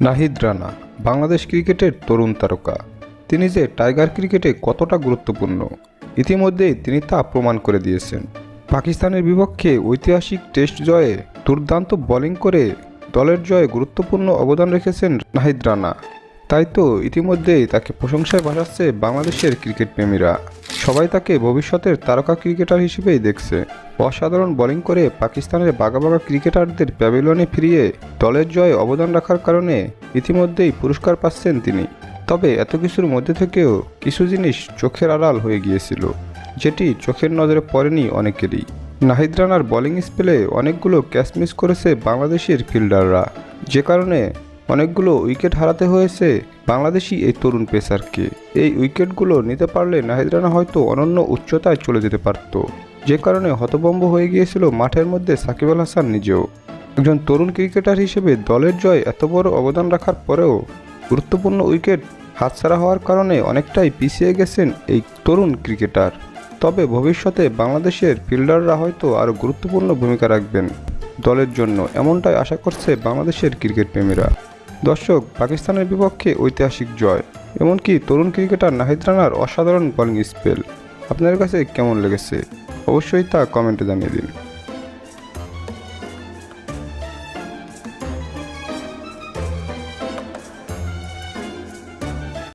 নাহিদ রানা। বাংলাদেশ ক্রিকেটের তরুণ তারকা। তিনি যে টাইগার ক্রিকেটে কতটা গুরুত্বপূর্ণ, ইতিমধ্যেই তিনি তা প্রমাণ করে দিয়েছেন। পাকিস্তানের বিপক্ষে ঐতিহাসিক টেস্ট জয়ে দুর্দান্ত বোলিং করে দলের জয়ে গুরুত্বপূর্ণ অবদান রেখেছেন নাহিদ রানা। তাই তো ইতিমধ্যেই তাকে প্রশংসায় ভাসাচ্ছে বাংলাদেশের ক্রিকেট প্রেমীরা। সবাই তাকে ভবিষ্যতের তারকা ক্রিকেটার হিসেবেই দেখছে। অসাধারণ বোলিং করে পাকিস্তানের বাঘা ক্রিকেটারদের প্যাভিলিয়নে ফিরিয়ে দলের জয়ে অবদান রাখার কারণে ইতিমধ্যেই পুরস্কার পাচ্ছেন তিনি। তবে এত কিছুর মধ্যে থেকেও কিছু জিনিস চোখের আড়াল হয়ে গিয়েছিল, যেটি চোখের নজরে পড়েনি অনেকেরই। নাহিদ রানার বোলিং স্পেলে অনেকগুলো ক্যাচ মিস করেছে বাংলাদেশের ফিল্ডাররা, যে কারণে অনেকগুলো উইকেট হারাতে হয়েছে বাংলাদেশি এই তরুণ পেসারকে। এই উইকেটগুলো নিতে পারলে নাহিদ রানা হয়তো অনন্য উচ্চতায় চলে যেতে পারত। যে কারণে হতভম্ব হয়ে গিয়েছিল মাঠের মধ্যে সাকিব আল হাসান নিজেও। একজন তরুণ ক্রিকেটার হিসেবে দলের জয় এত বড় অবদান রাখার পরেও গুরুত্বপূর্ণ উইকেট হাতছাড়া হওয়ার কারণে অনেকটাই পিছিয়ে গেছেন এই তরুণ ক্রিকেটার। তবে ভবিষ্যতে বাংলাদেশের ফিল্ডাররা হয়তো আরও গুরুত্বপূর্ণ ভূমিকা রাখবেন দলের জন্য, এমনটাই আশা করছে বাংলাদেশের ক্রিকেট প্রেমীরা। দর্শক, পাকিস্তানের বিপক্ষে ঐতিহাসিক জয়, এমনকি তরুণ ক্রিকেটার নাহিদ রানার অসাধারণ বলিং স্পেল আপনাদের কাছে কেমন লেগেছে? অবশ্যই তা কমেন্টে জানিয়ে দিন।